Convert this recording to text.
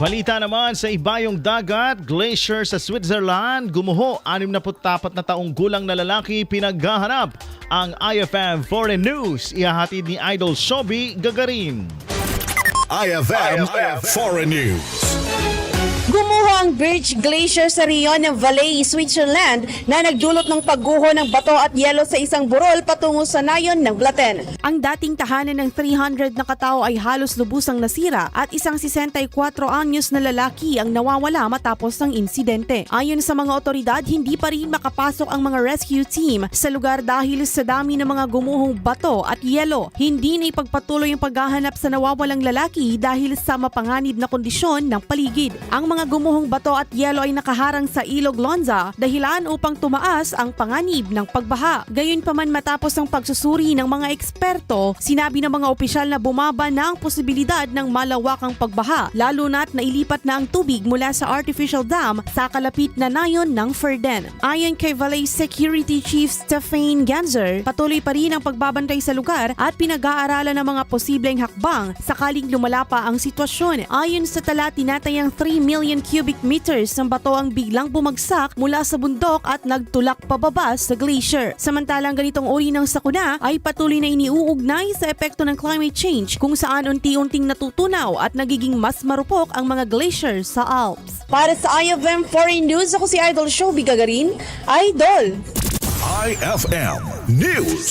Balita naman sa ibayong dagat, glacier sa Switzerland, gumuho 64 na taong gulang na lalaki pinaghahanap. Ang IFM Foreign News, ihahatid ni Idol Shobi Gagarin. IFM, Foreign News. Gumuho ang Birch Glacier sa Rion ng Valley, Switzerland na nagdulot ng pagguho ng bato at yelo sa isang burol patungo sa nayon ng Blaten. Ang dating tahanan ng 300 na katao ay halos lubusang nasira at isang 64 anyos na lalaki ang nawawala matapos ng insidente. Ayon sa mga otoridad, hindi pa rin makapasok ang mga rescue team sa lugar dahil sa dami ng mga gumuhong bato at yelo. Hindi na ipagpatuloy ang paghahanap sa nawawalang lalaki dahil sa mapanganib na kondisyon ng paligid. Ang mga gumuhong bato at yelo ay nakaharang sa Ilog Lonza dahilan upang tumaas ang panganib ng pagbaha. Gayunpaman matapos ang pagsusuri ng mga eksperto, sinabi ng mga opisyal na bumaba na ang posibilidad ng malawakang pagbaha lalo na't nailipat na ang tubig mula sa artificial dam sa kalapit na nayon ng Ferden. Ayon kay Valais Security Chief Stefan Ganzer, patuloy pa rin ang pagbabantay sa lugar at pinag-aaralan ng mga posibleng hakbang sakaling lumala pa ang sitwasyon. Ayon sa tala, tinatayang 3 million cubic meters ng bato ang biglang bumagsak mula sa bundok at nagtulak pababa sa glacier. Samantalang ganitong uri ng sakuna ay patuloy na iniuugnay sa epekto ng climate change kung saan unti-unting natutunaw at nagiging mas marupok ang mga glacier sa Alps. Para sa IFM Foreign News, ako si Idol Shobi Gagarin. Idol! IFM News.